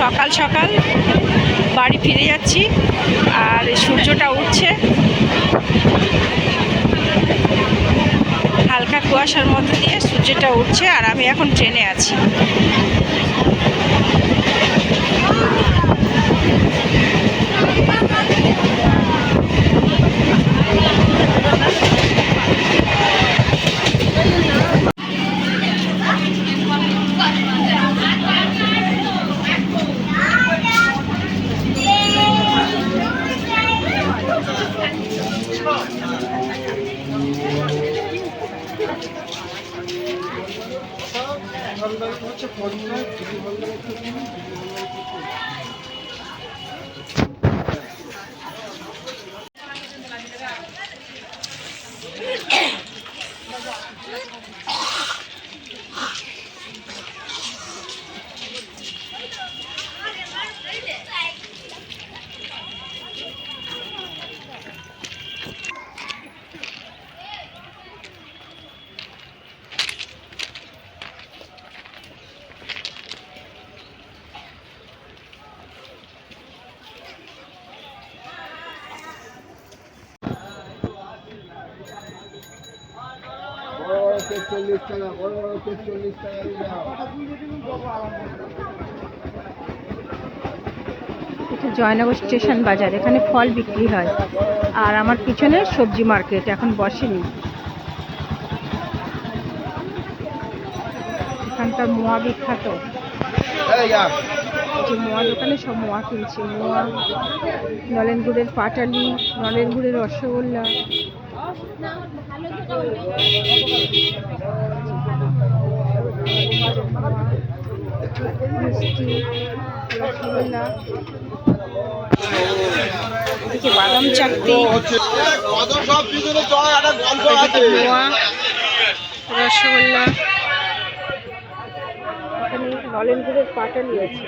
সকাল সকাল বাড়ি ফিরে যাচ্ছি আর সূর্যটা উঠছে। হালকা কুয়াশার মধ্যে দিয়ে সূর্যটা উঠছে আর আমি এখন ট্রেনে আছি। টাকা বড় বড় টাকা এটা জয়নগর স্টেশন বাজার এখানে ফল বিক্রি হয়। আর আমার পিছনে সবজি মার্কেট এখন বসেনি। এখানকার মোয়া বিখ্যাত। যে মোয়া দোকানে সব মোয়া কিনছে মোয়া নলেন গুড়ের পাটালি নলেন গুড়ের রসগোল্লা। মিষ্টি রসগোল্লা এদিকে বাদাম চাকতি রসগোল্লা। এখানে নলেন গুড়ের পাটালি আছে।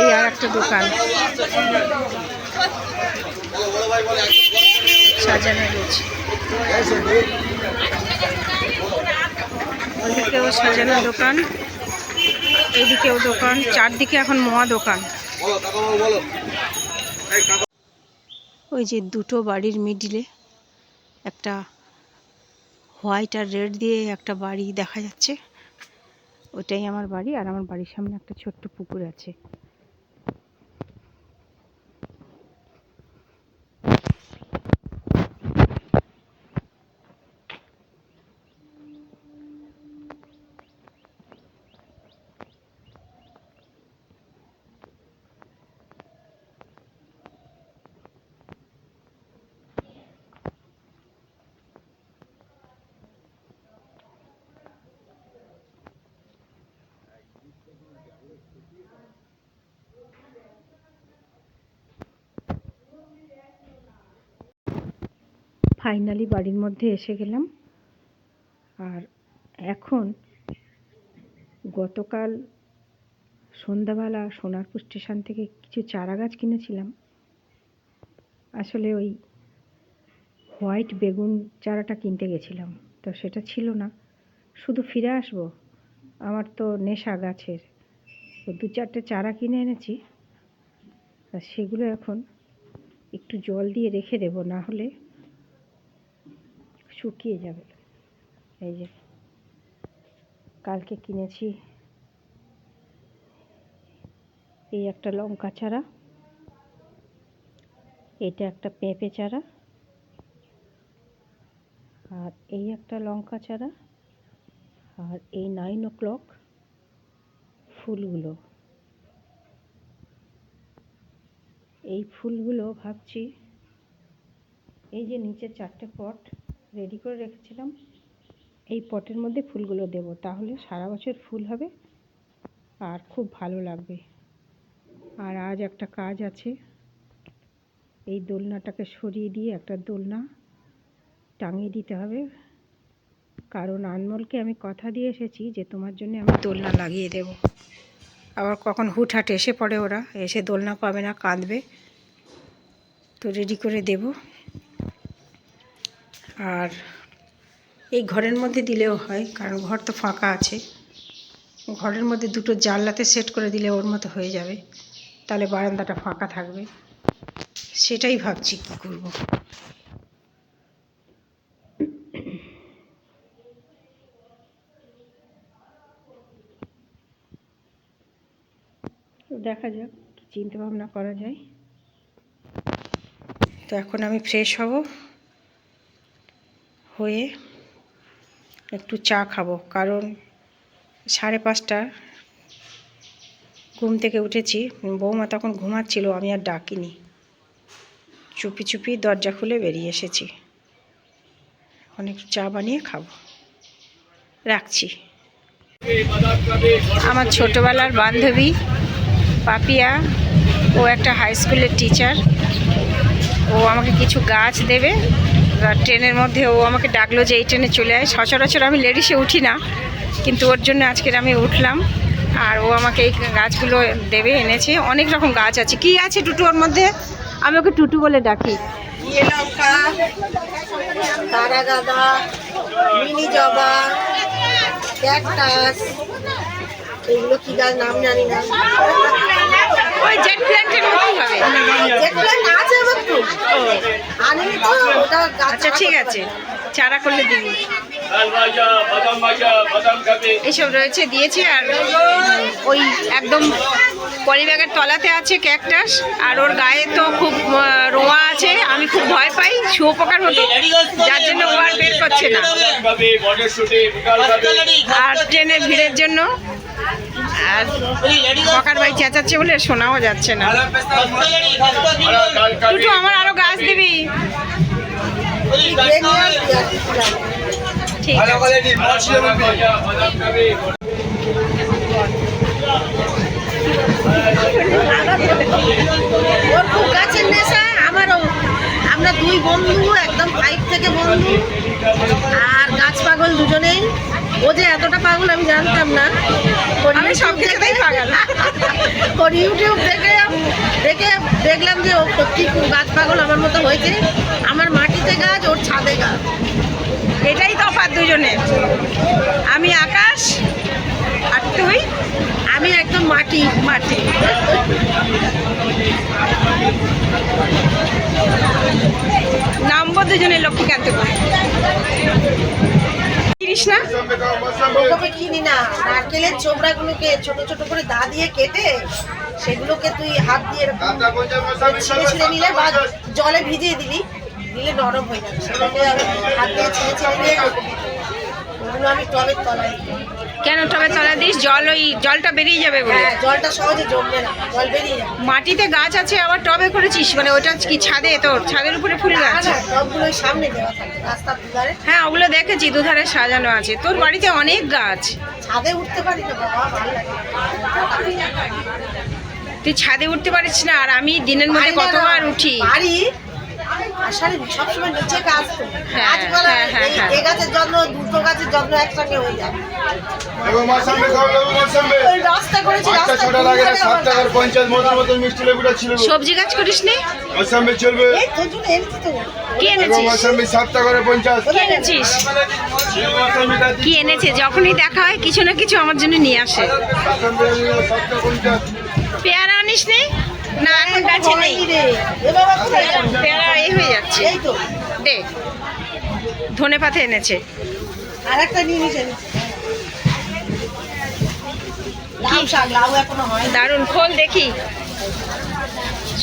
এই আর একটা দোকান। সাজানো রয়েছে। ওদিকেও সাজানো দোকান এদিকেও দোকান চারদিকে এখন মোয়া দোকান। ওই যে দুটো বাড়ির মিডিলে একটা হোয়াইট আর রেড দিয়ে একটা বাড়ি দেখা যাচ্ছে। ওটাই আমার বাড়ি আর আমার বাড়ির সামনে একটা ছোট্ট পুকুর আছে। ফাইনালি বাড়ির মধ্যে এসে গেলাম। আর এখন গতকাল সন্ধ্যাবেলা সোনারপুর স্টেশন থেকে কিছু চারা গাছ কিনেছিলাম। আসলে ওই হোয়াইট বেগুন চারাটা কিনতে গেছিলাম, তো সেটা ছিল না। শুধু ফিরে আসব, আমার তো নেশা গাছের। দু চারটে চারা কিনে এনেছি, আর সেগুলো এখন একটু জল দিয়ে রেখে দেবো, না হলে শুকিয়ে যাবে। এই যে, কালকে কিনেছি এই একটা লঙ্কা চারা, এটা একটা পেঁপে চারা, আর এই একটা লঙ্কা চারা, আর এই নাইন ও ক্লক ফুলগুলো। এই ফুলগুলো ভাবছি, এই যে নিচে চারটে পট রেডি করে রেখেছিলাম। এই পটের মধ্যে ফুলগুলো দেব, তাহলে সারা বছর ফুল হবে আর খুব ভালো লাগবে। আর আজ একটা কাজ আছে, এই দোলনাটাকে সরিয়ে দিয়ে একটা দোলনা টাঙিয়ে দিতে হবে। কারণ আনমোলকে আমি কথা দিয়ে এসেছি যে তোমার জন্য আমি দোলনা লাগিয়ে দেব। আবার কখন হুটহাট এসে পড়ে ওরা, এসে দোলনা পাবে না, কাঁদবে। তো রেডি করে দেব। আর এই ঘরের মধ্যে দিলেও হয়, কারণ ঘর তো ফাঁকা আছে। ঘরের মধ্যে দুটো জানলাতে সেট করে দিলে ওর মতো হয়ে যাবে, তাহলে বারান্দাটা ফাঁকা থাকবে। সেটাই ভাবছি কী করব। দেখা যাক, চিন্তা ভাবনা করা যায়। তো এখন আমি ফ্রেশ হব। হয়ে একটু চা খাব। কারণ সাড়ে পাঁচটা ঘুম থেকে উঠেছি। বৌমা তখন ঘুমাচ্ছিল, আমি আর ডাকিনি। চুপি চুপি দরজা খুলে বেরিয়ে এসেছি। একটু চা বানিয়ে খাব। রাখছি। আমার ছোটোবেলার বান্ধবী পাপিয়া, ও একটা হাই স্কুলের টিচার ও আমাকে কিছু গাছ দেবে। ট্রেনের মধ্যে ও আমাকে ডাকলো যে, এই ট্রেনে চলে আয়। সচরাচর আমি লেডিসে উঠি না, কিন্তু ওর জন্য আজকের আমি উঠলাম। আর ও আমাকে এই গাছগুলো দেবে, এনেছে। অনেক রকম গাছ আছে। কি আছে টুটু ওর মধ্যে? আমি ওকে টুটু বলে ডাকি। ইয়ে জবা এগুলো কি গাছ নাম জানি না। ওই জেট প্ল্যান্টের মতোই হবে? যেগুলো আছে আমার তো। আনিনি তো ওটা আচ্ছা ঠিক আছে। চারা করলে দিবি লাল ভাজা বাদাম ভাজা বাদাম খাবে এসব রয়েছে দিয়েছি আর ওই একদম পলিব্যাগের তলাতে আছে ক্যাকটাস আর ওর গায়ে তো খুব রোঁয়া আছে। আমি খুব ভয় পাই শুয়োপোকার মতো। যার জন্য ও আর বের করছে না। আর ট্রেনের ভিড়ের জন্য আর পকার ভাই চেঁচাচ্ছে বলে শোনাও যাচ্ছে না। টুটু, আমার আরও গাছ দিবি। ওর খুব গাছের নেশা, আমারও। আমরা দুই বন্ধু, একদম ফাইভ থেকে বন্ধু। আর গাছ পাগল দুজনেই। ও যে এতটা পাগল আমি জানতাম না। আমি সব কিছুতেই পাগল। ওর ইউটিউব দেখে দেখে দেখলাম যে ও সত্যি খুব গাছ পাগল আমার মতো হয়েছে। আমার মাটিতে গাছ ওর ছাদে গাছ। এটাই তফাৎ দুজনে আমি আকাশ আর তুই? আমি একদম মাটি মাটি। নামবো দুজনে লক্ষ্মীকান্ত। চিনিস না? ওভাবে কিনি না। নারকেলের ছোবড়াগুলোকে ছোট ছোট করে দা দিয়ে কেটে সেগুলোকে তুই হাত দিয়ে এরকম ছিঁড়ে ছিঁড়ে নিলে বা জলে ভিজিয়ে দিলি দিলে নরম হয়ে যাবে। সেটাকে হাত দিয়ে ছিঁড়ে ছিঁড়ে নিয়ে ওগুলো আমি টবের তলায় কেন তবে তলা দিস? জল ওই জলটা বেরিয়ে যাবে বলে। হ্যাঁ জলটা সহজে জমবে না জল বেরিয়ে যাবে। মাটিতে গাছ আছে আবার টবে করেছিস? মানে ওটা কি ছাদে তোর ছাদের উপরে ফুল গাছ? না টবগুলো ওই সামনে দেওয়া রাস্তার দুধারে? হ্যাঁ ওগুলো দেখেছি দুধারে সাজানো আছে। তোর বাড়িতে অনেক গাছ। ছাদে উঠতে পারি না বাবা ভালো লাগে তুই ছাদে উঠতে পারিস না আর আমি দিনের মধ্যে কতবার উঠি। পারি আসলে সবসময় নিচে কাজ তো। হ্যাঁ, হ্যাঁ, হ্যাঁ, এই-। গাছের যত্ন দুটো গাছের যত্ন একসঙ্গে হয়ে যায়। সবজি গাছ করিস নি মৌসুমি চলবে। এই এনেছি তো। কি এনেছিস? এনেছিস? এনেছে যখনই দেখা হয় কিছু না কিছু আমার জন্য নিয়ে আসে। পেয়ারা আনিস নি না এখন গাছে নেই? পেয়ারা এই হয়ে যাচ্ছে। এই তো। দে ধনে পাতা এনেছে। আর একটা নিয়ে নিচে হয় দারুণ ফল দেখি।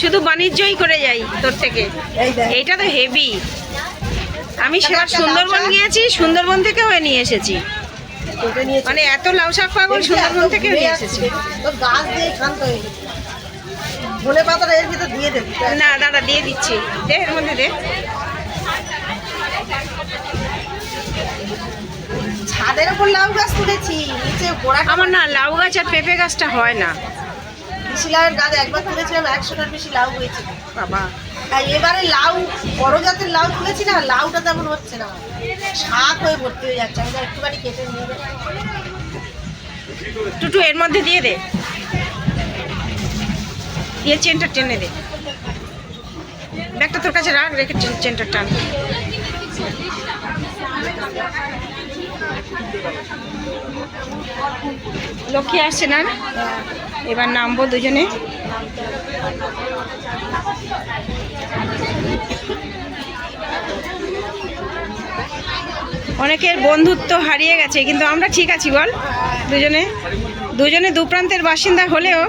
শুধু বাণিজ্যই করে যাই তোর থেকে। এই দেখ। এইটা তো হেভি। আমি সেবার সুন্দরবন গিয়েছি সুন্দরবন থেকেও এ নিয়ে এসেছি। মানে এত লাউ শাক পাগল সুন্দরবন থেকে নিয়ে এসেছি। গাছ দিয়ে হয়ে গেছে। ধনে পাতাটা এর ভিতর দিয়ে দেবি না দাদা দিয়ে দিচ্ছি। দে এর মধ্যে দে। ছাদের উপর লাউ গাছ তুলেছি নিচে গোড়াটা আমার না লাউ গাছ আর পেঁপে গাছটা হয় না। বেশি লাউয়ের গাছ একবার তুলেছিলাম একশোটার বেশি লাউ হয়েছে। বাবা। আর এবারে লাউ বড় জাতের লাউ তুলেছি না লাউটা তেমন হচ্ছে না। শাক হয়ে ভর্তি হয়ে যাচ্ছে আমি একটুখানি কেটে নিয়ে। টুটু এর মধ্যে দিয়ে দে। দিয়ে চেনটা টেনে দে। ব্যাগটা তোর কাছে রাখ, রেখে চেন- চেনটা টান। লক্ষ্মী আসছে না? এবার নামবো দুজনে। অনেকের বন্ধুত্ব হারিয়ে গেছে, কিন্তু আমরা ঠিক আছি, বল। দুজনে। দুজনে দু প্রান্তের বাসিন্দা হলেও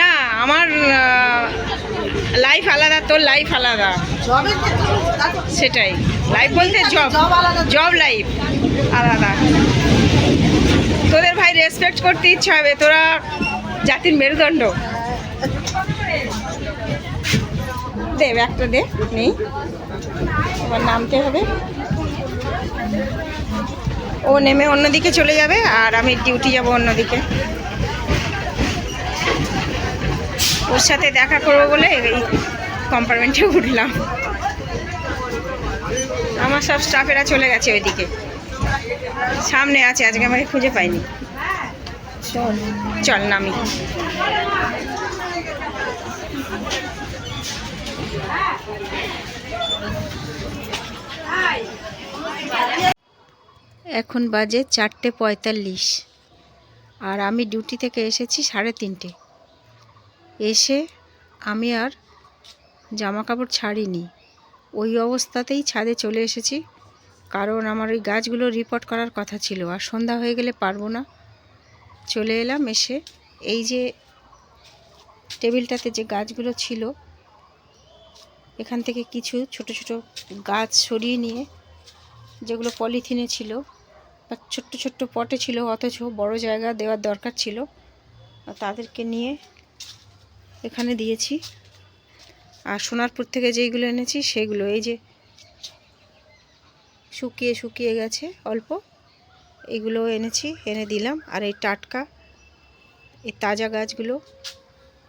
না আমার লাইফ আলাদা তোর লাইফ আলাদা। সেটাই। লাইফ বলতে জব জব লাইফ আলাদা। তোদের ভাই রেসপেক্ট করতে ইচ্ছা হবে তোরা জাতির মেরুদণ্ড। দে একটা দে নেই। এবার নামতে হবে। ও নেমে অন্যদিকে চলে যাবে আর আমি ডিউটি যাব অন্যদিকে। ওর সাথে দেখা করব বলে এই কম্পার্টমেন্টে উঠলাম। আমার সব স্টাফেরা চলে গেছে ওইদিকে। সামনে আছে, আজকে আমাকে খুঁজে পাইনি। চল চল নামি এখন বাজে চারটে পঁয়তাল্লিশ। আর আমি ডিউটি থেকে এসেছি সাড়ে তিনটে। এসে আমি আর জামা কাপড় ছাড়িনি। ওই অবস্থাতেই ছাদে চলে এসেছি। কারণ আমার ওই গাছগুলো রিপোর্ট করার কথা ছিল। আর সন্ধ্যা হয়ে গেলে পারব না। চলে এলাম এসে এই যে টেবিলটাতে যে গাছগুলো ছিল, এখান থেকে কিছু ছোট ছোট গাছ সরিয়ে নিয়ে, যেগুলো পলিথিনে ছিল বা ছোট্ট ছোট্ট পটে ছিল, অথচ বড় জায়গা দেওয়ার দরকার ছিল, তাদেরকে নিয়ে এখানে দিয়েছি। আর সোনারপুর থেকে যেইগুলো এনেছি সেগুলো, এই যে শুকিয়ে শুকিয়ে গেছে অল্প, এগুলো এনেছি, এনে দিলাম। আর এই টাটকা, এই তাজা গাছগুলো,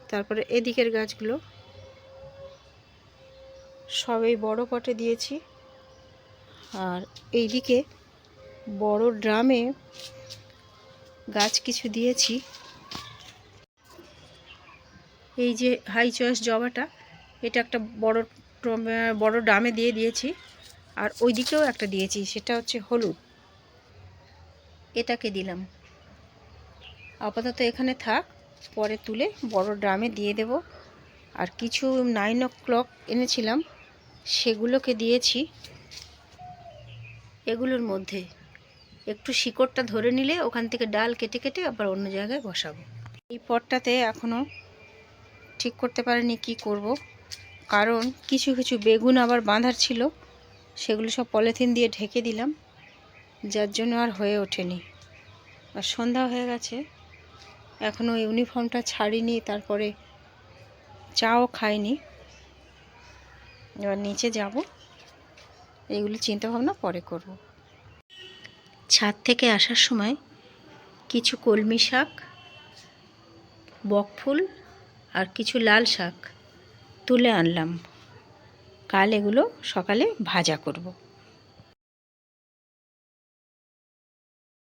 তারপরে এদিকের গাছগুলো, সবই বড় পটে দিয়েছি। আর এইদিকে বড় ড্রামে গাছ কিছু দিয়েছি। এই যে হাই চয়েস জবাটা, এটা একটা বড় বড় ড্রামে দিয়ে দিয়েছি। আর ওই দিকেও একটা দিয়েছি, সেটা হচ্ছে হলুদ। এটাকে দিলাম। আপাতত এখানে থাক, পরে তুলে বড় ড্রামে দিয়ে দেব। আর কিছু নাইন ও ক্লক এনেছিলাম, সেগুলোকে দিয়েছি। এগুলোর মধ্যে একটু শিকড়টা ধরে নিলে ওখান থেকে ডাল কেটে কেটে আবার অন্য জায়গায় বসাবো। এই পটটাতে এখনও ঠিক করতে পারিনি, কি করব? কারণ কিছু কিছু বেগুন আবার বাঁধার ছিল, সেগুলো সব পলিথিন দিয়ে ঢেকে দিলাম, যার জন্য আর হয়ে ওঠেনি। আর সন্ধ্যা হয়ে গেছে এখনও ইউনিফর্মটা ছাড়িনি, তারপরে চাও খাইনি। এবার নিচে যাব, এগুলো চিন্তা ভাবনা পরে করব। ছাদ থেকে আসার সময় কিছু কলমি শাক বকফুল আর কিছু লাল শাক তুলে আনলাম। কাল এগুলো সকালে ভাজা করব।